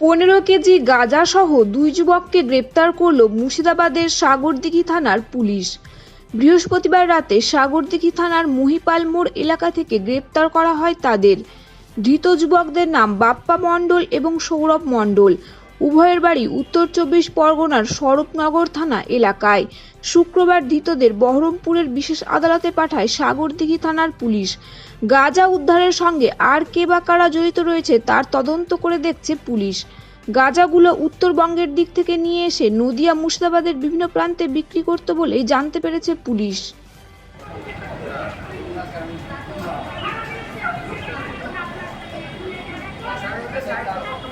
পনেরো কেজি গাঁজা সহ দুই যুবককে গ্রেপ্তার করল মুর্শিদাবাদের সাগরদিঘি থানার পুলিশ। বৃহস্পতিবার রাতে সাগরদিঘি থানার মহিপাল মোড় এলাকা থেকে গ্রেপ্তার করা হয় তাদের। ধৃত যুবকদের নাম বাপ্পা মণ্ডল এবং সৌরভ মণ্ডল। উভয়ের বাড়ি উত্তর চব্বিশ পরগনার স্বরূপনগর থানা এলাকায়। শুক্রবার ধৃতদের বহরমপুরের বিশেষ আদালতে পাঠায় সাগরদিঘি থানার পুলিশ। গাজা উদ্ধারের সঙ্গে আর কে বা কারা জড়িত রয়েছে তার তদন্ত করে দেখছে পুলিশ। গাজাগুলো উত্তরবঙ্গের দিক থেকে নিয়ে এসে নদিয়া, মুর্শিদাবাদের বিভিন্ন প্রান্তে বিক্রি করত বলেই জানতে পেরেছে পুলিশ। Thank you.